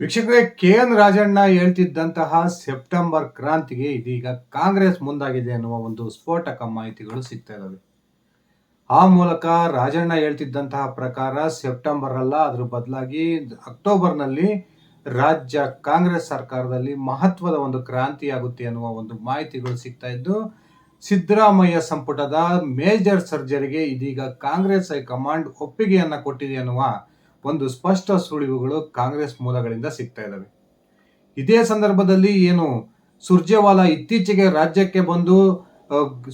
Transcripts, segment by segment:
ವೀಕ್ಷಕರೇ, K N Rajanna ಹೇಳ್ತಿದ್ದಂತಹ September ಕ್ರಾಂತಿಗೆ ಇದೀಗ ಕಾಂಗ್ರೆಸ್ ಮುಂದಾಗಿದೆ ಅನ್ನುವ ಒಂದು ಸ್ಫೋಟಕ ಮಾಹಿತಿಗಳು ಸಿಗ್ತಾ ಇರೋದು ಆ ಮೂಲಕ ರಾಜಣ್ಣ ಹೇಳ್ತಿದ್ದಂತಹ ಪ್ರಕಾರ ಸೆಪ್ಟೆಂಬರ್ ಅಲ್ಲ ಅದ್ರ ಬದಲಾಗಿ ಅಕ್ಟೋಬರ್ನಲ್ಲಿ ರಾಜ್ಯ ಕಾಂಗ್ರೆಸ್ ಸರ್ಕಾರದಲ್ಲಿ ಮಹತ್ವದ ಒಂದು ಕ್ರಾಂತಿಯಾಗುತ್ತೆ ಅನ್ನುವ ಒಂದು ಮಾಹಿತಿಗಳು ಸಿಗ್ತಾ ಇದ್ದು, ಸಿದ್ದರಾಮಯ್ಯ ಸಂಪುಟದ ಮೇಜರ್ ಸರ್ಜರಿಗೆ ಇದೀಗ ಕಾಂಗ್ರೆಸ್ ಹೈಕಮಾಂಡ್ ಒಪ್ಪಿಗೆಯನ್ನ ಕೊಟ್ಟಿದೆ ಅನ್ನುವ ಒಂದು ಸ್ಪಷ್ಟ ಸುಳಿವುಗಳು ಕಾಂಗ್ರೆಸ್ ಮೂಲಗಳಿಂದ ಸಿಗ್ತಾ ಇದ್ದಾವೆ. ಇದೇ ಸಂದರ್ಭದಲ್ಲಿ ಏನು ಸುರ್ಜೇವಾಲಾ ಇತ್ತೀಚೆಗೆ ರಾಜ್ಯಕ್ಕೆ ಬಂದು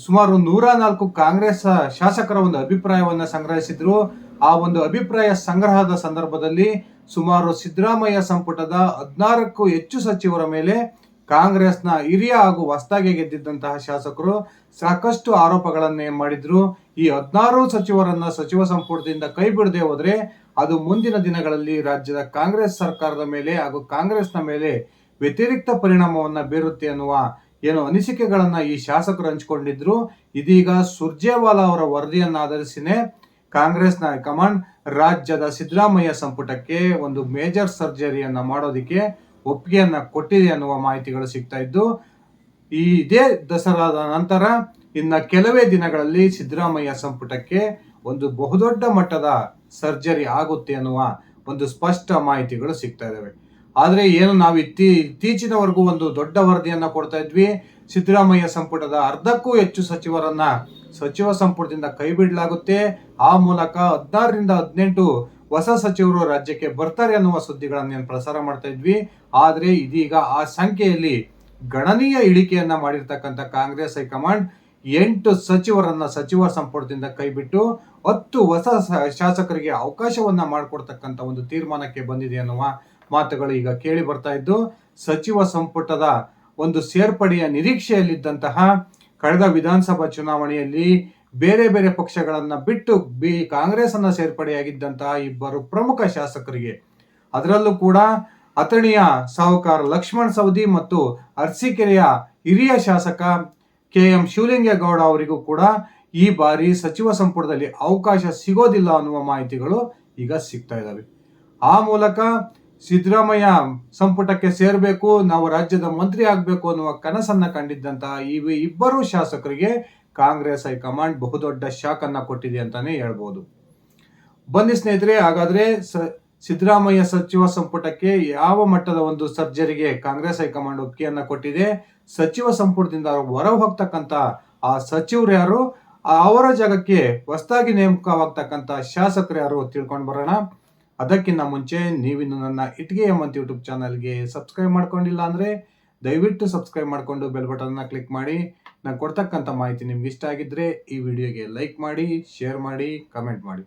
ಸುಮಾರು ನೂರ ನಾಲ್ಕು ಕಾಂಗ್ರೆಸ್ ಶಾಸಕರ ಒಂದು ಅಭಿಪ್ರಾಯವನ್ನು ಸಂಗ್ರಹಿಸಿದ್ರು. ಆ ಒಂದು ಅಭಿಪ್ರಾಯ ಸಂಗ್ರಹದ ಸಂದರ್ಭದಲ್ಲಿ ಸುಮಾರು ಸಿದ್ದರಾಮಯ್ಯ ಸಂಪುಟದ ಹದಿನಾರಕ್ಕೂ ಹೆಚ್ಚು ಸಚಿವರ ಮೇಲೆ ಕಾಂಗ್ರೆಸ್ನ ಹಿರಿಯ ಹಾಗೂ ಹೊಸದಾಗಿ ಗೆದ್ದಿದ್ದಂತಹ ಶಾಸಕರು ಸಾಕಷ್ಟು ಆರೋಪಗಳನ್ನೇ ಮಾಡಿದ್ರು. ಈ ಹದಿನಾರು ಸಚಿವರನ್ನ ಸಚಿವ ಸಂಪುಟದಿಂದ ಕೈ ಬಿಡದೆ ಹೋದ್ರೆ ಅದು ಮುಂದಿನ ದಿನಗಳಲ್ಲಿ ರಾಜ್ಯದ ಕಾಂಗ್ರೆಸ್ ಸರ್ಕಾರದ ಮೇಲೆ ಹಾಗೂ ಕಾಂಗ್ರೆಸ್ನ ಮೇಲೆ ವ್ಯತಿರಿಕ್ತ ಪರಿಣಾಮವನ್ನ ಬೀರುತ್ತೆ ಅನ್ನುವ ಏನು ಅನಿಸಿಕೆಗಳನ್ನು ಈ ಶಾಸಕರು ಹಂಚಿಕೊಂಡಿದ್ರು. ಇದೀಗ ಸುರ್ಜೇವಾಲಾ ಅವರ ವರದಿಯನ್ನ ಆಧರಿಸಿನೇ ಕಾಂಗ್ರೆಸ್ನ ಹೈಕಮಾಂಡ್ ರಾಜ್ಯದ ಸಿದ್ದರಾಮಯ್ಯ ಸಂಪುಟಕ್ಕೆ ಒಂದು ಮೇಜರ್ ಸರ್ಜರಿಯನ್ನ ಮಾಡೋದಕ್ಕೆ ಒಪ್ಪಿಗೆಯನ್ನ ಕೊಟ್ಟಿದೆ ಅನ್ನುವ ಮಾಹಿತಿಗಳು ಸಿಗ್ತಾ ಇದ್ದು, ಈ ಇದೇ ದಸರಾದ ನಂತರ ಇನ್ನ ಕೆಲವೇ ದಿನಗಳಲ್ಲಿ ಸಿದ್ದರಾಮಯ್ಯ ಸಂಪುಟಕ್ಕೆ ಒಂದು ಬಹುದೊಡ್ಡ ಮಟ್ಟದ ಸರ್ಜರಿ ಆಗುತ್ತೆ ಅನ್ನುವ ಒಂದು ಸ್ಪಷ್ಟ ಮಾಹಿತಿಗಳು ಸಿಗ್ತಾ ಇದ್ದಾವೆ ಆದರೆ ಏನು ನಾವು ಇತ್ತೀ, ಇತ್ತೀಚಿನವರೆಗೂ ಒಂದು ದೊಡ್ಡ ವರದಿಯನ್ನು ಕೊಡ್ತಾ ಇದ್ವಿ. ಸಿದ್ದರಾಮಯ್ಯ ಸಂಪುಟದ ಅರ್ಧಕ್ಕೂ ಹೆಚ್ಚು ಸಚಿವರನ್ನ ಸಚಿವ ಸಂಪುಟದಿಂದ ಕೈ ಬಿಡಲಾಗುತ್ತೆ. ಆ ಮೂಲಕ ಹದಿನಾರರಿಂದ ಹದಿನೆಂಟು ಹೊಸ ಸಚಿವರು ರಾಜ್ಯಕ್ಕೆ ಬರ್ತಾರೆ ಅನ್ನುವ ಸುದ್ದಿಗಳನ್ನು ಪ್ರಸಾರ ಮಾಡ್ತಾ ಇದ್ವಿ. ಆದ್ರೆ ಇದೀಗ ಆ ಸಂಖ್ಯೆಯಲ್ಲಿ ಗಣನೀಯ ಇಳಿಕೆಯನ್ನ ಮಾಡಿರ್ತಕ್ಕಂಥ ಕಾಂಗ್ರೆಸ್ ಹೈಕಮಾಂಡ್ ಎಂಟು ಸಚಿವರನ್ನ ಸಚಿವ ಸಂಪುಟದಿಂದ ಕೈಬಿಟ್ಟು ಹತ್ತು ಹೊಸ ಶಾಸಕರಿಗೆ ಅವಕಾಶವನ್ನ ಮಾಡಿಕೊಡ್ತಕ್ಕಂಥ ಒಂದು ತೀರ್ಮಾನಕ್ಕೆ ಬಂದಿದೆ ಅನ್ನುವ ಮಾತುಗಳು ಈಗ ಕೇಳಿ ಬರ್ತಾ ಇದ್ದು, ಸಚಿವ ಸಂಪುಟದ ಒಂದು ಸೇರ್ಪಡೆಯ ನಿರೀಕ್ಷೆಯಲ್ಲಿದ್ದಂತಹ ಕಳೆದ ವಿಧಾನಸಭಾ ಚುನಾವಣೆಯಲ್ಲಿ ಬೇರೆ ಬೇರೆ ಪಕ್ಷಗಳನ್ನ ಬಿಟ್ಟು ಬಿ ಕಾಂಗ್ರೆಸ್ ಅನ್ನ ಸೇರ್ಪಡೆಯಾಗಿದ್ದಂತಹ ಇಬ್ಬರು ಪ್ರಮುಖ ಶಾಸಕರಿಗೆ, ಅದರಲ್ಲೂ ಕೂಡ ಅಥಣಿಯ ಸಾಹುಕಾರ ಲಕ್ಷ್ಮಣ್ ಸವದಿ ಮತ್ತು ಅರ್ಸಿಕೆರೆಯ ಹಿರಿಯ ಶಾಸಕ ಕೆ ಎಂ ಶಿವಲಿಂಗೇಗೌಡ ಅವರಿಗೂ ಕೂಡ ಈ ಬಾರಿ ಸಚಿವ ಸಂಪುಟದಲ್ಲಿ ಅವಕಾಶ ಸಿಗೋದಿಲ್ಲ ಅನ್ನುವ ಮಾಹಿತಿಗಳು ಈಗ ಸಿಗ್ತಾ ಇದ್ದಾವೆ ಆ ಮೂಲಕ ಸಿದ್ದರಾಮಯ್ಯ ಸಂಪುಟಕ್ಕೆ ಸೇರಬೇಕು, ನಾವು ರಾಜ್ಯದ ಮಂತ್ರಿ ಆಗಬೇಕು ಅನ್ನುವ ಕನಸನ್ನ ಕಂಡಿದ್ದಂತಹ ಈ ಇಬ್ಬರು ಶಾಸಕರಿಗೆ ಕಾಂಗ್ರೆಸ್ ಹೈಕಮಾಂಡ್ ಬಹುದೊಡ್ಡ ಶಾಕ್ ಅನ್ನ ಕೊಟ್ಟಿದೆ ಅಂತಾನೆ ಹೇಳ್ಬೋದು. ಬನ್ನಿ ಸ್ನೇಹಿತರೆ, ಹಾಗಾದ್ರೆ ಸಿದ್ದರಾಮಯ್ಯ ಸಚಿವ ಸಂಪುಟಕ್ಕೆ ಯಾವ ಮಟ್ಟದ ಒಂದು ಸರ್ಜರಿಗೆ ಕಾಂಗ್ರೆಸ್ ಹೈಕಮಾಂಡ್ ಒಪ್ಪಿಗೆಯನ್ನ ಕೊಟ್ಟಿದೆ? ಸಚಿವ ಸಂಪುಟದಿಂದ ಹೊರ ಹೋಗ್ತಕ್ಕಂಥ ಆ ಸಚಿವರು ಯಾರು? ಅವರ ಜಾಗಕ್ಕೆ ಹೊಸದಾಗಿ ನೇಮಕವಾಗ್ತಕ್ಕಂತ ಶಾಸಕರು ಯಾರು ತಿಳ್ಕೊಂಡು ಬರೋಣ. ಅದಕ್ಕಿಂತ ಮುಂಚೆ ನೀವಿನ್ನು ನನ್ನ ಇಟ್ಗೆ ಎಂಬಂತ ಯೂಟ್ಯೂಬ್ ಚಾನಲ್ಗೆ ಸಬ್ಸ್ಕ್ರೈಬ್ ಮಾಡ್ಕೊಂಡಿಲ್ಲ ಅಂದ್ರೆ ದಯವಿಟ್ಟು ಸಬ್ಸ್ಕ್ರೈಬ್ ಮಾಡಿಕೊಂಡು ಬೆಲ್ ಬಟನ್ನ ಕ್ಲಿಕ್ ಮಾಡಿ. ನಾನು ಕೊಡ್ತಕ್ಕಂಥ ಮಾಹಿತಿ ನಿಮ್ಗೆ ಇಷ್ಟ ಆಗಿದ್ರೆ ಈ ವಿಡಿಯೋಗೆ ಲೈಕ್ ಮಾಡಿ, ಶೇರ್ ಮಾಡಿ, ಕಮೆಂಟ್ ಮಾಡಿ.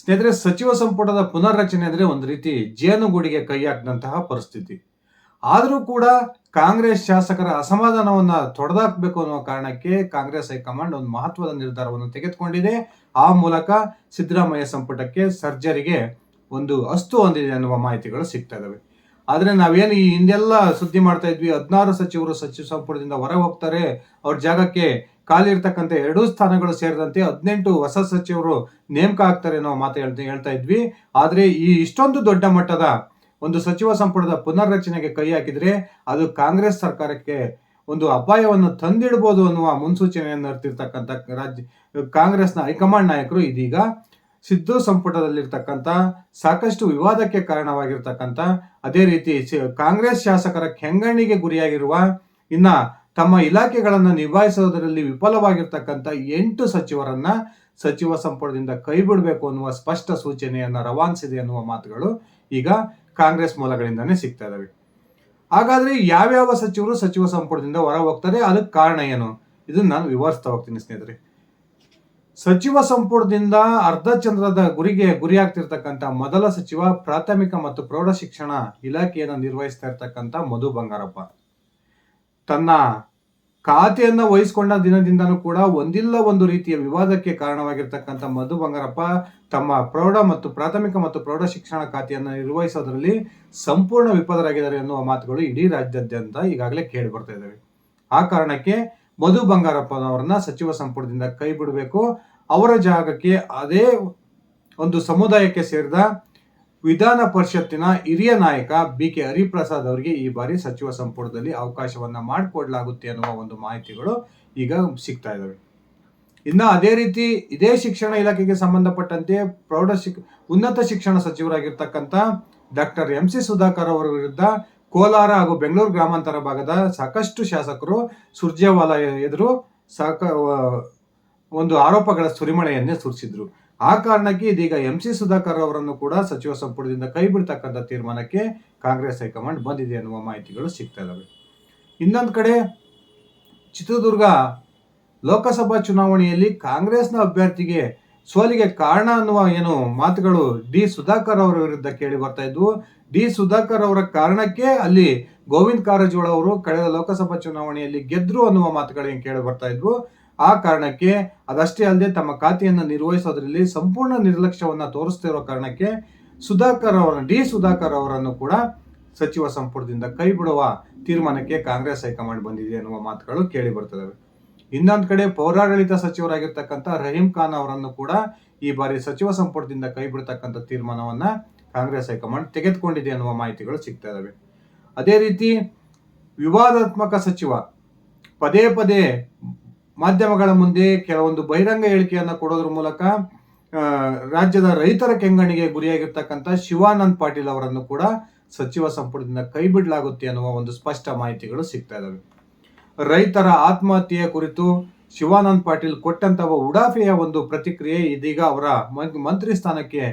ಸ್ನೇಹಿತರೆ, ಸಚಿವ ಸಂಪುಟದ ಪುನರ್ರಚನೆ ಅಂದರೆ ಒಂದು ರೀತಿ ಜೇನುಗೂಡಿಗೆ ಕೈ ಹಾಕಿದಂತಹ ಪರಿಸ್ಥಿತಿ. ಆದರೂ ಕೂಡ ಕಾಂಗ್ರೆಸ್ ಶಾಸಕರ ಅಸಮಾಧಾನವನ್ನ ತೊಡೆದಾಕ್ಬೇಕು ಅನ್ನೋ ಕಾರಣಕ್ಕೆ ಕಾಂಗ್ರೆಸ್ ಹೈಕಮಾಂಡ್ ಒಂದು ಮಹತ್ವದ ನಿರ್ಧಾರವನ್ನು ತೆಗೆದುಕೊಂಡಿದೆ. ಆ ಮೂಲಕ ಸಿದ್ದರಾಮಯ್ಯ ಸಂಪುಟಕ್ಕೆ ಸರ್ಜರಿಗೆ ಒಂದು ಅಸ್ತು ಹೊಂದಿದೆ ಅನ್ನುವ ಮಾಹಿತಿಗಳು ಸಿಗ್ತಾ ಇದಾವೆ. ಆದರೆ ನಾವೇನು ಈ ಹಿಂದೆಲ್ಲ ಸುದ್ದಿ ಮಾಡ್ತಾ ಇದ್ವಿ, ಹದಿನಾರು ಸಚಿವರು ಸಚಿವ ಸಂಪುಟದಿಂದ ಹೊರ ಹೋಗ್ತಾರೆ, ಅವ್ರ ಜಾಗಕ್ಕೆ ಖಾಲಿರ್ತಕ್ಕಂಥ ಎರಡೂ ಸ್ಥಾನಗಳು ಸೇರಿದಂತೆ ಹದಿನೆಂಟು ಹೊಸ ಸಚಿವರು ನೇಮಕ ಆಗ್ತಾರೆ ಅನ್ನೋ ಮಾತು ಹೇಳ್ತಾ ಹೇಳ್ತಾ ಇದ್ವಿ. ಆದರೆ ಈ ಇಷ್ಟೊಂದು ದೊಡ್ಡ ಮಟ್ಟದ ಒಂದು ಸಚಿವ ಸಂಪುಟದ ಪುನರ್ರಚನೆಗೆ ಕೈ ಹಾಕಿದ್ರೆ ಅದು ಕಾಂಗ್ರೆಸ್ ಸರ್ಕಾರಕ್ಕೆ ಒಂದು ಅಪಾಯವನ್ನು ತಂದಿಡಬಹುದು ಅನ್ನುವ ಮುನ್ಸೂಚನೆಯನ್ನು ಅರ್ತಿರ್ತಕ್ಕಂಥ ರಾಜ್ಯ, ಕಾಂಗ್ರೆಸ್ನ ಹೈಕಮಾಂಡ್ ನಾಯಕರು ಇದೀಗ ಸಿದ್ದು ಸಂಪುಟದಲ್ಲಿರ್ತಕ್ಕಂಥ ಸಾಕಷ್ಟು ವಿವಾದಕ್ಕೆ ಕಾರಣವಾಗಿರ್ತಕ್ಕಂಥ ಅದೇ ರೀತಿ ಕಾಂಗ್ರೆಸ್ ಶಾಸಕರ ಕೆಂಗಣ್ಣಿಗೆ ಗುರಿಯಾಗಿರುವ ಇನ್ನ ತಮ್ಮ ಇಲಾಖೆಗಳನ್ನು ನಿಭಾಯಿಸೋದರಲ್ಲಿ ವಿಫಲವಾಗಿರ್ತಕ್ಕಂಥ ಎಂಟು ಸಚಿವರನ್ನ ಸಚಿವ ಸಂಪುಟದಿಂದ ಕೈ ಬಿಡಬೇಕು ಅನ್ನುವ ಸ್ಪಷ್ಟ ಸೂಚನೆಯನ್ನ ರವಾನಿಸಿದೆ ಅನ್ನುವ ಮಾತುಗಳು ಈಗ ಕಾಂಗ್ರೆಸ್ ಮೂಲಗಳಿಂದನೇ ಸಿಗ್ತಾ ಇದಾವೆ. ಹಾಗಾದ್ರೆ ಯಾವ್ಯಾವ ಸಚಿವರು ಸಚಿವ ಸಂಪುಟದಿಂದ ಹೊರ ಹೋಗ್ತಾರೆ ಅದಕ್ಕೆ ಕಾರಣ ಏನು? ಇದನ್ನ ನಾನು ವಿವರಿಸ್ತಾ ಹೋಗ್ತೀನಿ ಸ್ನೇಹಿತರೆ. ಸಚಿವ ಸಂಪುಟದಿಂದ ಅರ್ಧಚಂದ್ರದ ಗುರಿಗೆ ಗುರಿಯಾಗ್ತಿರ್ತಕ್ಕಂಥ ಮೊದಲ ಸಚಿವ, ಪ್ರಾಥಮಿಕ ಮತ್ತು ಪ್ರೌಢ ಶಿಕ್ಷಣ ಇಲಾಖೆಯನ್ನು ನಿರ್ವಹಿಸ್ತಾ ಇರ್ತಕ್ಕಂಥ ಮಧು ಬಂಗಾರಪ್ಪ. ತನ್ನ ಖಾತೆಯನ್ನ ವಹಿಸಿಕೊಂಡ ದಿನದಿಂದನೂ ಕೂಡ ಒಂದಿಲ್ಲ ಒಂದು ರೀತಿಯ ವಿವಾದಕ್ಕೆ ಕಾರಣವಾಗಿರ್ತಕ್ಕಂಥ ಮಧು ಬಂಗಾರಪ್ಪ ತಮ್ಮ ಪ್ರೌಢ ಮತ್ತು ಪ್ರಾಥಮಿಕ ಮತ್ತು ಪ್ರೌಢ ಶಿಕ್ಷಣ ಖಾತೆಯನ್ನು ನಿರ್ವಹಿಸೋದ್ರಲ್ಲಿ ಸಂಪೂರ್ಣ ವಿಫಲರಾಗಿದ್ದಾರೆ ಎನ್ನುವ ಮಾತುಗಳು ಇಡೀ ರಾಜ್ಯಾದ್ಯಂತ ಈಗಾಗಲೇ ಕೇಳಿ ಬರ್ತಾ ಇದ್ದಾವೆ ಆ ಕಾರಣಕ್ಕೆ ಮಧು ಬಂಗಾರಪ್ಪನವರನ್ನ ಸಚಿವ ಸಂಪುಟದಿಂದ ಕೈ ಬಿಡಬೇಕು. ಅವರ ಜಾಗಕ್ಕೆ ಅದೇ ಒಂದು ಸಮುದಾಯಕ್ಕೆ ಸೇರಿದ ವಿಧಾನ ಪರಿಷತ್ತಿನ ಹಿರಿಯ ನಾಯಕ ಬಿ ಕೆ ಹರಿಪ್ರಸಾದ್ ಅವರಿಗೆ ಈ ಬಾರಿ ಸಚಿವ ಸಂಪುಟದಲ್ಲಿ ಅವಕಾಶವನ್ನ ಮಾಡಿಕೊಡಲಾಗುತ್ತೆ ಅನ್ನುವ ಒಂದು ಮಾಹಿತಿಗಳು ಈಗ ಸಿಗ್ತಾ ಇದ್ದಾವೆ ಇನ್ನ ಅದೇ ರೀತಿ ಇದೇ ಶಿಕ್ಷಣ ಇಲಾಖೆಗೆ ಸಂಬಂಧಪಟ್ಟಂತೆ ಪ್ರೌಢ ಉನ್ನತ ಶಿಕ್ಷಣ ಸಚಿವರಾಗಿರ್ತಕ್ಕಂಥ ಡಾಕ್ಟರ್ ಎಂ ಸಿ ಸುಧಾಕರ್ ಅವರ ವಿರುದ್ಧ ಕೋಲಾರ ಹಾಗೂ ಬೆಂಗಳೂರು ಗ್ರಾಮಾಂತರ ಭಾಗದ ಸಾಕಷ್ಟು ಶಾಸಕರು ಸುರ್ಜೇವಾಲಾ ಎದುರು ಸಾಕ, ಒಂದು ಆರೋಪಗಳ ಸುರಿಮಳೆಯನ್ನೇ ಸುರಿಸಿದ್ರು. ಆ ಕಾರಣಕ್ಕೆ ಇದೀಗ ಎಂ ಸಿ ಸುಧಾಕರ್ ಅವರನ್ನು ಕೂಡ ಸಚಿವ ಸಂಪುಟದಿಂದ ಕೈ ಬಿಡ್ತಕ್ಕಂಥ ತೀರ್ಮಾನಕ್ಕೆ ಕಾಂಗ್ರೆಸ್ ಹೈಕಮಾಂಡ್ ಬಂದಿದೆ ಅನ್ನುವ ಮಾಹಿತಿಗಳು ಸಿಗ್ತಾ ಇದ್ದಾವೆ ಇನ್ನೊಂದು ಕಡೆ ಚಿತ್ರದುರ್ಗ ಲೋಕಸಭಾ ಚುನಾವಣೆಯಲ್ಲಿ ಕಾಂಗ್ರೆಸ್ನ ಅಭ್ಯರ್ಥಿಗೆ ಸೋಲಿಗೆ ಕಾರಣ ಅನ್ನುವ ಏನು ಮಾತುಗಳು ಡಿ ಸುಧಾಕರ್ ಅವರ ವಿರುದ್ಧ ಕೇಳಿ ಬರ್ತಾ ಇದ್ವು. ಡಿ ಸುಧಾಕರ್ ಅವರ ಕಾರಣಕ್ಕೆ ಅಲ್ಲಿ ಗೋವಿಂದ್ ಕಾರಜೋಳ ಅವರು ಕಳೆದ ಲೋಕಸಭಾ ಚುನಾವಣೆಯಲ್ಲಿ ಗೆದ್ರು ಅನ್ನುವ ಮಾತುಗಳು ಕೇಳಿ ಬರ್ತಾ ಇದ್ವು. ಆ ಕಾರಣಕ್ಕೆ ಅದಷ್ಟೇ ಅಲ್ಲದೆ ತಮ್ಮ ಖಾತೆಯನ್ನು ನಿರ್ವಹಿಸೋದ್ರಲ್ಲಿ ಸಂಪೂರ್ಣ ನಿರ್ಲಕ್ಷ್ಯವನ್ನ ತೋರಿಸ್ತಿರೋ ಕಾರಣಕ್ಕೆ ಸುಧಾಕರ್ ಅವರ, ಡಿ ಸುಧಾಕರ್ ಅವರನ್ನು ಕೂಡ ಸಚಿವ ಸಂಪುಟದಿಂದ ಕೈ ಬಿಡುವ ತೀರ್ಮಾನಕ್ಕೆ ಕಾಂಗ್ರೆಸ್ ಹೈಕಮಾಂಡ್ ಬಂದಿದೆ ಅನ್ನುವ ಮಾತುಗಳು ಕೇಳಿ ಬರ್ತದವೆ. ಇನ್ನೊಂದು ಕಡೆ ಪೌರಾಡಳಿತ ಸಚಿವರಾಗಿರ್ತಕ್ಕಂಥ ರಹೀಂ ಖಾನ್ ಅವರನ್ನು ಕೂಡ ಈ ಬಾರಿ ಸಚಿವ ಸಂಪುಟದಿಂದ ಕೈ ಬಿಡ್ತಕ್ಕಂಥ ತೀರ್ಮಾನವನ್ನ ಕಾಂಗ್ರೆಸ್ ಹೈಕಮಾಂಡ್ ತೆಗೆದುಕೊಂಡಿದೆ ಅನ್ನುವ ಮಾಹಿತಿಗಳು ಸಿಗ್ತಾ ಇದ್ದಾವೆ ಅದೇ ರೀತಿ ವಿವಾದಾತ್ಮಕ ಸಚಿವ ಪದೇ ಪದೇ ಮಾಧ್ಯಮಗಳ ಮುಂದೆ ಕೆಲವೊಂದು ಬಹಿರಂಗ ಹೇಳಿಕೆಯನ್ನು ಕೊಡೋದ್ರ ಮೂಲಕ ರಾಜ್ಯದ ರೈತರ ಕೆಂಗಣಿಗೆ ಗುರಿಯಾಗಿರ್ತಕ್ಕಂಥ ಶಿವಾನಂದ್ ಪಾಟೀಲ್ ಅವರನ್ನು ಕೂಡ ಸಚಿವ ಸಂಪುಟದಿಂದ ಕೈ ಬಿಡಲಾಗುತ್ತೆ ಅನ್ನುವ ಒಂದು ಸ್ಪಷ್ಟ ಮಾಹಿತಿಗಳು ಸಿಗ್ತಾ ಇದ್ದಾವೆ ರೈತರ ಆತ್ಮಹತ್ಯೆಯ ಕುರಿತು ಶಿವಾನಂದ್ ಪಾಟೀಲ್ ಕೊಟ್ಟಂತಹ ಉಡಾಫೆಯ ಒಂದು ಪ್ರತಿಕ್ರಿಯೆ ಇದೀಗ ಅವರ ಮಂತ್ರಿ ಸ್ಥಾನಕ್ಕೆ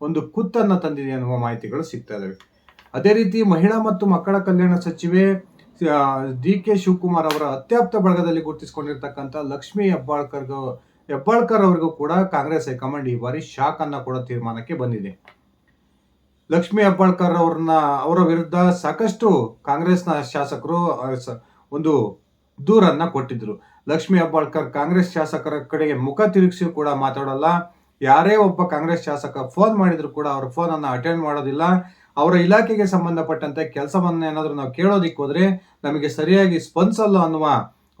ಒಂದು ಕುತ್ತನ್ನ ತಂದಿದೆ ಅನ್ನುವ ಮಾಹಿತಿಗಳು ಸಿಗ್ತಾ ಇದ್ದಾವೆ ಅದೇ ರೀತಿ ಮಹಿಳಾ ಮತ್ತು ಮಕ್ಕಳ ಕಲ್ಯಾಣ ಸಚಿವೆ ಡಿ ಕೆ ಶಿವಕುಮಾರ್ ಅವರ ಅತ್ಯಾಪ್ತ ಬಳಗದಲ್ಲಿ ಗುರುತಿಸಿಕೊಂಡಿರ್ತಕ್ಕಂಥ ಲಕ್ಷ್ಮೀ ಹೆಬ್ಬಾಳ್ಕರ್ ಹೆಬ್ಬಾಳ್ಕರ್ ಅವರಿಗೂ ಕೂಡ ಕಾಂಗ್ರೆಸ್ ಹೈಕಮಾಂಡ್ ಈ ಬಾರಿ ಶಾಕ್ ಅನ್ನ ಕೊಡೋ ತೀರ್ಮಾನಕ್ಕೆ ಬಂದಿದೆ. ಲಕ್ಷ್ಮೀ ಹೆಬ್ಬಾಳ್ಕರ್ ಅವ್ರನ್ನ ಅವರ ವಿರುದ್ಧ ಸಾಕಷ್ಟು ಕಾಂಗ್ರೆಸ್ನ ಶಾಸಕರು ಒಂದು ದೂರನ್ನ ಕೊಟ್ಟಿದ್ರು. ಲಕ್ಷ್ಮೀ ಹೆಬ್ಬಾಳ್ಕರ್ ಕಾಂಗ್ರೆಸ್ ಶಾಸಕರ ಕಡೆಗೆ ಮುಖ ತಿರುಗಿಸಿ ಕೂಡ ಮಾತಾಡಲ್ಲ. ಯಾರೇ ಒಬ್ಬ ಕಾಂಗ್ರೆಸ್ ಶಾಸಕ ಫೋನ್ ಮಾಡಿದ್ರು ಕೂಡ ಅವ್ರ ಫೋನ್ ಅನ್ನ ಅಟೆಂಡ್ ಮಾಡೋದಿಲ್ಲ. ಅವರ ಇಲಾಖೆಗೆ ಸಂಬಂಧಪಟ್ಟಂತೆ ಕೆಲಸವನ್ನ ಏನಾದರೂ ನಾವು ಕೇಳೋದಿಕ್ಕೆ ಹೋದ್ರೆ ನಮಗೆ ಸರಿಯಾಗಿ ಸ್ಪಂದಿಸಲ್ಲ ಅನ್ನುವ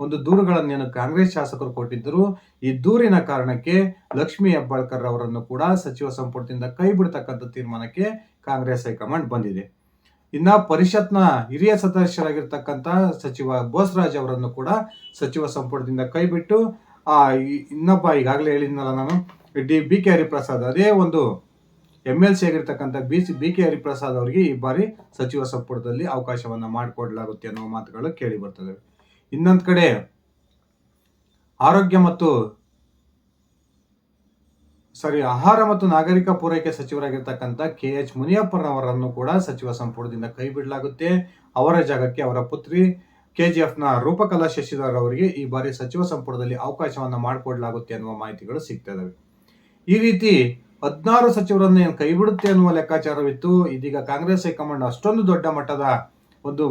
ಒಂದು ದೂರುಗಳನ್ನೇನು ಕಾಂಗ್ರೆಸ್ ಶಾಸಕರು ಕೊಟ್ಟಿದ್ದರು. ಈ ದೂರಿನ ಕಾರಣಕ್ಕೆ ಲಕ್ಷ್ಮೀ ಹೆಬ್ಬಾಳ್ಕರ್ ಅವರನ್ನು ಕೂಡ ಸಚಿವ ಸಂಪುಟದಿಂದ ಕೈ ಬಿಡ್ತಕ್ಕಂಥ ತೀರ್ಮಾನಕ್ಕೆ ಕಾಂಗ್ರೆಸ್ ಹೈಕಮಾಂಡ್ ಬಂದಿದೆ. ಇನ್ನ ಪರಿಷತ್ನ ಹಿರಿಯ ಸದಸ್ಯರಾಗಿರ್ತಕ್ಕಂಥ ಸಚಿವ ಬೋಸರಾಜ್ ಅವರನ್ನು ಕೂಡ ಸಚಿವ ಸಂಪುಟದಿಂದ ಕೈ ಬಿಟ್ಟು, ಆ ಇನ್ನೊಬ್ಬ ಈಗಾಗಲೇ ಹೇಳಿದ್ನಲ್ಲ ನಾನು, ಡಿ, ಬಿ ಕೆ ಹರಿಪ್ರಸಾದ್, ಅದೇ ಒಂದು ಎಂ ಎಲ್ ಸಿ ಆಗಿರ್ತಕ್ಕಂಥ B C B K Hariprasad ಅವರಿಗೆ ಈ ಬಾರಿ ಸಚಿವ ಸಂಪುಟದಲ್ಲಿ ಅವಕಾಶವನ್ನು ಮಾಡಿಕೊಡಲಾಗುತ್ತೆ ಅನ್ನುವ ಮಾತುಗಳು ಕೇಳಿ ಬರ್ತದೆ. ಇನ್ನೊಂದು ಕಡೆ ಆರೋಗ್ಯ ಮತ್ತು ಸಾರಿ ಆಹಾರ ಮತ್ತು ನಾಗರಿಕ ಪೂರೈಕೆ ಸಚಿವರಾಗಿರ್ತಕ್ಕಂಥ ಕೆ ಎಚ್ ಮುನಿಯಪ್ಪನವರನ್ನು ಕೂಡ ಸಚಿವ ಸಂಪುಟದಿಂದ ಕೈ ಬಿಡಲಾಗುತ್ತೆ. ಅವರ ಜಾಗಕ್ಕೆ ಅವರ ಪುತ್ರಿ ಕೆ ಜಿ ಎಫ್ನ ರೂಪಕಲಾ ಶಶಿಧರ್ ಅವರಿಗೆ ಈ ಬಾರಿ ಸಚಿವ ಸಂಪುಟದಲ್ಲಿ ಅವಕಾಶವನ್ನು ಮಾಡಿಕೊಡಲಾಗುತ್ತೆ ಅನ್ನುವ ಮಾಹಿತಿಗಳು ಸಿಗ್ತಾ ಇದ್ದಾವೆ ಈ ರೀತಿ ಹದಿನಾರು ಸಚಿವರನ್ನು ಏನು ಕೈಬಿಡುತ್ತೆ ಅನ್ನುವ ಲೆಕ್ಕಾಚಾರವಿತ್ತು. ಇದೀಗ ಕಾಂಗ್ರೆಸ್ ಹೈಕಮಾಂಡ್ ಅಷ್ಟೊಂದು ದೊಡ್ಡ ಮಟ್ಟದ ಒಂದು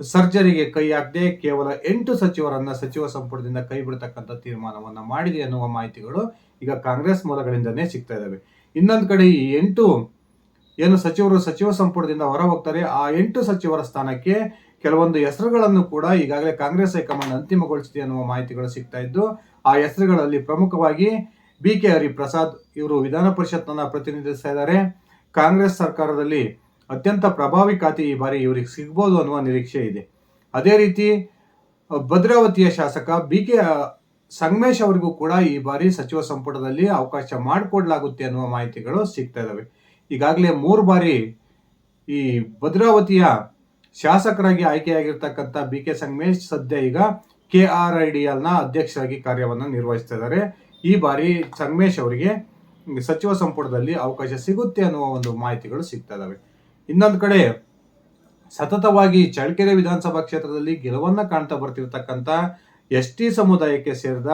ಸರ್ಜರಿಗೆ ಕೈ ಹಾಕದೆ ಕೇವಲ ಎಂಟು ಸಚಿವರನ್ನ ಸಚಿವ ಸಂಪುಟದಿಂದ ಕೈ ಬಿಡತಕ್ಕಂಥ ತೀರ್ಮಾನವನ್ನ ಮಾಡಿದೆ ಅನ್ನುವ ಮಾಹಿತಿಗಳು ಈಗ ಕಾಂಗ್ರೆಸ್ ಮೂಲಗಳಿಂದನೇ ಸಿಗ್ತಾ ಇದ್ದಾವೆ ಇನ್ನೊಂದು ಕಡೆ ಈ ಎಂಟು ಏನು ಸಚಿವರು ಸಚಿವ ಸಂಪುಟದಿಂದ ಹೊರ ಹೋಗ್ತಾರೆ ಆ ಎಂಟು ಸಚಿವರ ಸ್ಥಾನಕ್ಕೆ ಕೆಲವೊಂದು ಹೆಸರುಗಳನ್ನು ಕೂಡ ಈಗಾಗಲೇ ಕಾಂಗ್ರೆಸ್ ಹೈಕಮಾಂಡ್ ಅಂತಿಮಗೊಳಿಸಿದೆ ಅನ್ನುವ ಮಾಹಿತಿಗಳು ಸಿಗ್ತಾ ಇದ್ದು, ಆ ಹೆಸರುಗಳಲ್ಲಿ ಪ್ರಮುಖವಾಗಿ ಬಿ ಕೆ ಹರಿಪ್ರಸಾದ್ ಇವರು ವಿಧಾನ ಪರಿಷತ್ನ ಪ್ರತಿನಿಧಿಸ್ತಾ ಇದ್ದಾರೆ. ಕಾಂಗ್ರೆಸ್ ಸರ್ಕಾರದಲ್ಲಿ ಅತ್ಯಂತ ಪ್ರಭಾವಿ ಖಾತೆ ಈ ಬಾರಿ ಇವರಿಗೆ ಸಿಗ್ಬೋದು ಅನ್ನುವ ನಿರೀಕ್ಷೆ ಇದೆ. ಅದೇ ರೀತಿ ಭದ್ರಾವತಿಯ ಶಾಸಕ ಬಿ ಕೆ ಸಂಗಮೇಶ್ ಅವರಿಗೂ ಕೂಡ ಈ ಬಾರಿ ಸಚಿವ ಸಂಪುಟದಲ್ಲಿ ಅವಕಾಶ ಮಾಡಿಕೊಡ್ಲಾಗುತ್ತೆ ಅನ್ನುವ ಮಾಹಿತಿಗಳು ಸಿಗ್ತಾ ಇದ್ದಾವೆ ಈಗಾಗಲೇ ಮೂರು ಬಾರಿ ಈ ಭದ್ರಾವತಿಯ ಶಾಸಕರಾಗಿ ಆಯ್ಕೆಯಾಗಿರ್ತಕ್ಕಂಥ ಬಿ ಕೆ ಸಂಗಮೇಶ್ ಸದ್ಯ ಈಗ ಕೆ ಆರ್ ಐ ಡಿ ಎಲ್ನ ಅಧ್ಯಕ್ಷರಾಗಿ ಕಾರ್ಯವನ್ನು ನಿರ್ವಹಿಸ್ತಾ ಇದ್ದಾರೆ. ಈ ಬಾರಿ ಸಂಗಮೇಶ್ ಅವರಿಗೆ ಸಚಿವ ಸಂಪುಟದಲ್ಲಿ ಅವಕಾಶ ಸಿಗುತ್ತೆ ಅನ್ನುವ ಒಂದು ಮಾಹಿತಿಗಳು ಸಿಗ್ತಾ ಇದಾವೆ ಇನ್ನೊಂದು ಕಡೆ ಸತತವಾಗಿ ಚಳ್ಳಕೆರೆ ವಿಧಾನಸಭಾ ಕ್ಷೇತ್ರದಲ್ಲಿ ಗೆಲುವನ್ನ ಕಾಣ್ತಾ ಬರ್ತಿರ್ತಕ್ಕಂಥ ಎಸ್ ಟಿ ಸಮುದಾಯಕ್ಕೆ ಸೇರಿದ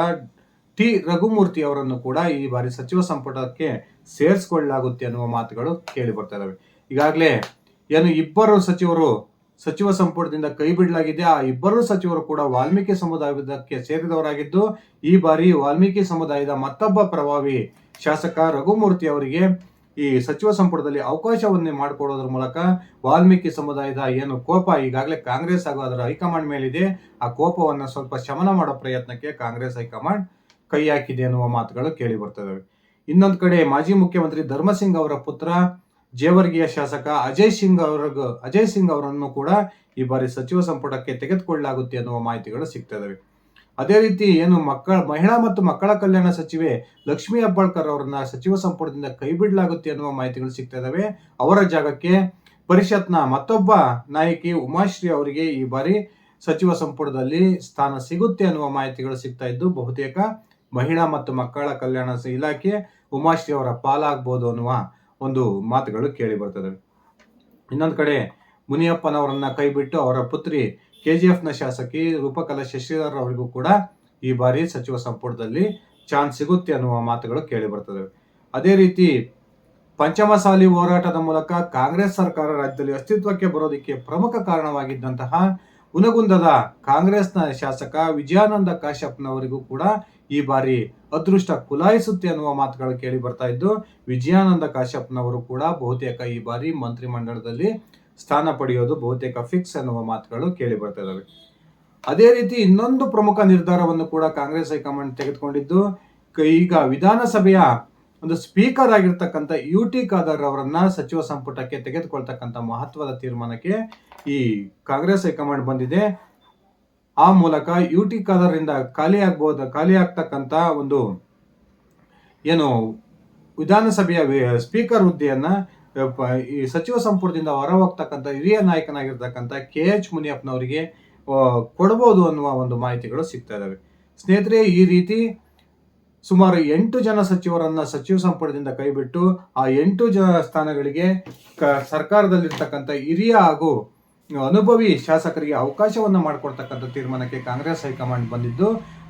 ಟಿ ರಘುಮೂರ್ತಿ ಅವರನ್ನು ಕೂಡ ಈ ಬಾರಿ ಸಚಿವ ಸಂಪುಟಕ್ಕೆ ಸೇರಿಸಿಕೊಳ್ಳಲಾಗುತ್ತೆ ಅನ್ನುವ ಮಾತುಗಳು ಕೇಳಿ ಬರ್ತಾ ಇದಾವೆ. ಈಗಾಗಲೇ ಏನು ಇಬ್ಬರು ಸಚಿವರು ಸಚಿವ ಸಂಪುಟದಿಂದ ಕೈ ಬಿಡಲಾಗಿದೆ. ಆ ಇಬ್ಬರು ಸಚಿವರು ಕೂಡ ವಾಲ್ಮೀಕಿ ಸಮುದಾಯಕ್ಕೆ ಸೇರಿದವರಾಗಿದ್ದು, ಈ ಬಾರಿ ವಾಲ್ಮೀಕಿ ಸಮುದಾಯದ ಮತ್ತೊಬ್ಬ ಪ್ರಭಾವಿ ಶಾಸಕ ರಘುಮೂರ್ತಿ ಅವರಿಗೆ ಈ ಸಚಿವ ಸಂಪುಟದಲ್ಲಿ ಅವಕಾಶವನ್ನೇ ಮಾಡಿಕೊಡೋದ್ರ ಮೂಲಕ ವಾಲ್ಮೀಕಿ ಸಮುದಾಯದ ಏನು ಕೋಪ ಈಗಾಗಲೇ ಕಾಂಗ್ರೆಸ್ ಹಾಗೂ ಅದರ ಹೈಕಮಾಂಡ್ ಮೇಲಿದೆ. ಆ ಕೋಪವನ್ನು ಸ್ವಲ್ಪ ಶಮನ ಮಾಡೋ ಪ್ರಯತ್ನಕ್ಕೆ ಕಾಂಗ್ರೆಸ್ ಹೈಕಮಾಂಡ್ ಕೈ ಹಾಕಿದೆ ಎನ್ನುವ ಮಾತುಗಳು ಕೇಳಿ ಬರ್ತದೆ ಇನ್ನೊಂದು ಕಡೆ ಮಾಜಿ ಮುಖ್ಯಮಂತ್ರಿ ಧರ್ಮಸಿಂಗ್ ಅವರ ಪುತ್ರ ಜೇವರ್ಗಿಯ ಶಾಸಕ ಅಜಯ್ ಸಿಂಗ್ ಅವರಿಗೂ ಅಜಯ್ ಸಿಂಗ್ ಅವರನ್ನು ಕೂಡ ಈ ಬಾರಿ ಸಚಿವ ಸಂಪುಟಕ್ಕೆ ತೆಗೆದುಕೊಳ್ಳಲಾಗುತ್ತೆ ಅನ್ನುವ ಮಾಹಿತಿಗಳು ಸಿಗ್ತಾ ಇದಾವೆ ಅದೇ ರೀತಿ ಏನು ಮಕ್ಕಳ, ಮಹಿಳಾ ಮತ್ತು ಮಕ್ಕಳ ಕಲ್ಯಾಣ ಸಚಿವೆ ಲಕ್ಷ್ಮೀ ಅಬ್ಬಾಳ್ಕರ್ ಅವರನ್ನ ಸಚಿವ ಸಂಪುಟದಿಂದ ಕೈ ಬಿಡಲಾಗುತ್ತೆ ಅನ್ನುವ ಮಾಹಿತಿಗಳು ಸಿಗ್ತಾ ಇದಾವೆ ಅವರ ಜಾಗಕ್ಕೆ ಪರಿಷತ್ನ ಮತ್ತೊಬ್ಬ ನಾಯಕಿ ಉಮಾಶ್ರೀ ಅವರಿಗೆ ಈ ಬಾರಿ ಸಚಿವ ಸಂಪುಟದಲ್ಲಿ ಸ್ಥಾನ ಸಿಗುತ್ತೆ ಅನ್ನುವ ಮಾಹಿತಿಗಳು ಸಿಗ್ತಾ ಇದ್ದು, ಬಹುತೇಕ ಮಹಿಳಾ ಮತ್ತು ಮಕ್ಕಳ ಕಲ್ಯಾಣ ಇಲಾಖೆ ಉಮಾಶ್ರೀ ಅವರ ಪಾಲಾಗಬಹುದು ಅನ್ನುವ ಒಂದು ಮಾತುಗಳು ಕೇಳಿ ಬರ್ತದೆ. ಇನ್ನೊಂದು ಕಡೆ ಮುನಿಯಪ್ಪನವರನ್ನ ಕೈಬಿಟ್ಟು ಅವರ ಪುತ್ರಿ ಕೆ ಜಿ ನ ಶಾಸಕಿ ರೂಪಕಲಾ ಶಶಿಧರ್ ಅವರಿಗೂ ಕೂಡ ಈ ಬಾರಿ ಸಚಿವ ಸಂಪುಟದಲ್ಲಿ ಚಾನ್ಸ್ ಸಿಗುತ್ತೆ ಅನ್ನುವ ಮಾತುಗಳು ಕೇಳಿ ಬರ್ತದೆ. ಅದೇ ರೀತಿ ಪಂಚಮಸಾಲಿ ಹೋರಾಟದ ಮೂಲಕ ಕಾಂಗ್ರೆಸ್ ಸರ್ಕಾರ ರಾಜ್ಯದಲ್ಲಿ ಅಸ್ತಿತ್ವಕ್ಕೆ ಬರೋದಕ್ಕೆ ಪ್ರಮುಖ ಕಾರಣವಾಗಿದ್ದಂತಹ ಹುನಗುಂದದ ಕಾಂಗ್ರೆಸ್ನ ಶಾಸಕ ವಿಜಯಾನಂದ ಕಾಶ್ಯಪ್ನವರಿಗೂ ಕೂಡ ಈ ಬಾರಿ ಅದೃಷ್ಟ ಕುಲಾಯಿಸುತ್ತೆ ಅನ್ನುವ ಮಾತುಗಳು ಕೇಳಿ ಬರ್ತಾ ಇದ್ದು, ವಿಜಯಾನಂದ ಕಾಶ್ಯಪ್ನವರು ಕೂಡ ಬಹುತೇಕ ಈ ಬಾರಿ ಮಂತ್ರಿಮಂಡಲದಲ್ಲಿ ಸ್ಥಾನ ಪಡೆಯೋದು ಬಹುತೇಕ ಫಿಕ್ಸ್ ಅನ್ನುವ ಮಾತುಗಳು ಕೇಳಿ ಬರ್ತಾ ಇದ್ದಾವೆ ಅದೇ ರೀತಿ ಇನ್ನೊಂದು ಪ್ರಮುಖ ನಿರ್ಧಾರವನ್ನು ಕೂಡ ಕಾಂಗ್ರೆಸ್ ಹೈಕಮಾಂಡ್ ತೆಗೆದುಕೊಂಡಿದ್ದು, ಈಗ ವಿಧಾನಸಭೆಯ ಒಂದು ಸ್ಪೀಕರ್ ಆಗಿರ್ತಕ್ಕಂಥ ಯು ಟಿ ಖಾದರ್ ಅವರನ್ನ ಸಚಿವ ಸಂಪುಟಕ್ಕೆ ತೆಗೆದುಕೊಳ್ತಕ್ಕಂಥ ಮಹತ್ವದ ತೀರ್ಮಾನಕ್ಕೆ ಈ ಕಾಂಗ್ರೆಸ್ ಹೈಕಮಾಂಡ್ ಬಂದಿದೆ. ಆ ಮೂಲಕ ಯು ಟಿ ಖಾದರ್ ಇಂದ ಖಾಲಿ ಆಗ್ಬೋದು ಖಾಲಿ ಆಗ್ತಕ್ಕಂಥ ಒಂದು ಏನು ವಿಧಾನಸಭೆಯ ಸ್ಪೀಕರ್ ಹುದ್ದೆಯನ್ನ ಈ ಸಚಿವ ಸಂಪುಟದಿಂದ ಹೊರ ಹೋಗ್ತಕ್ಕಂಥ ಹಿರಿಯ ನಾಯಕನಾಗಿರ್ತಕ್ಕಂಥ ಕೆ ಎಚ್ ಮುನಿಯಪ್ಪನವರಿಗೆ ಕೊಡಬಹುದು ಅನ್ನುವ ಒಂದು ಮಾಹಿತಿಗಳು ಸಿಗ್ತಾ ಇದ್ದಾವೆ ಸ್ನೇಹಿತರೆ, ಈ ರೀತಿ ಸುಮಾರು ಎಂಟು ಜನ ಸಚಿವರನ್ನ ಸಚಿವ ಸಂಪುಟದಿಂದ ಕೈಬಿಟ್ಟು ಆ ಎಂಟು ಜನ ಸ್ಥಾನಗಳಿಗೆ ಕ- ಸರ್ಕಾರದಲ್ಲಿರ್ತಕ್ಕಂಥ ಹಿರಿಯ ಹಾಗೂ ಅನುಭವಿ ಶಾಸಕರಿಗೆ ಅವಕಾಶವನ್ನ ಮಾಡಿಕೊಡ್ತಕ್ಕಂಥ ತೀರ್ಮಾನಕ್ಕೆ ಕಾಂಗ್ರೆಸ್ ಹೈಕಮಾಂಡ್ ಬಂದಿದ್ದು,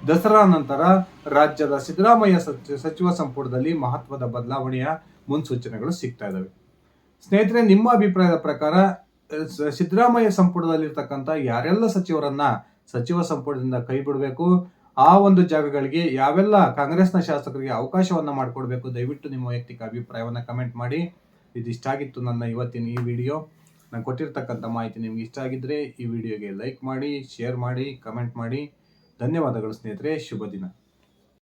ದಸರಾ ನಂತರ ರಾಜ್ಯದ ಸಿದ್ದರಾಮಯ್ಯ ಸಚಿ- ಸಚಿವ ಸಂಪುಟದಲ್ಲಿ ಮಹತ್ವದ ಬದಲಾವಣೆಯ ಮುನ್ಸೂಚನೆಗಳು ಸಿಗ್ತಾ ಇದ್ದಾವೆ ಸ್ನೇಹಿತರೆ, ನಿಮ್ಮ ಅಭಿಪ್ರಾಯದ ಪ್ರಕಾರ ಸಿದ್ದರಾಮಯ್ಯ ಸಂಪುಟದಲ್ಲಿರ್ತಕ್ಕಂಥ ಯಾರೆಲ್ಲ ಸಚಿವರನ್ನ ಸಚಿವ ಸಂಪುಟದಿಂದ ಕೈ ಬಿಡಬೇಕು ಆ ಒಂದು ಜಾಗಗಳಿಗೆ ಯಾವೆಲ್ಲ ಕಾಂಗ್ರೆಸ್ನ ಶಾಸಕರಿಗೆ ಅವಕಾಶವನ್ನು ಮಾಡಿಕೊಡ್ಬೇಕು, ದಯವಿಟ್ಟು ನಿಮ್ಮ ವೈಯಕ್ತಿಕ ಅಭಿಪ್ರಾಯವನ್ನು ಕಮೆಂಟ್ ಮಾಡಿ. ಇದಿಷ್ಟ ಆಗಿತ್ತು ನನ್ನ ಇವತ್ತಿನ ಈ ವಿಡಿಯೋ. ನಾನು ಕೊಟ್ಟಿರ್ತಕ್ಕಂಥ ಮಾಹಿತಿ ನಿಮ್ಗೆ ಇಷ್ಟ ಆಗಿದ್ರೆ ಈ ವಿಡಿಯೋಗೆ ಲೈಕ್ ಮಾಡಿ, ಶೇರ್ ಮಾಡಿ, ಕಮೆಂಟ್ ಮಾಡಿ. ಧನ್ಯವಾದಗಳು ಸ್ನೇಹಿತರೆ, ಶುಭ ದಿನ.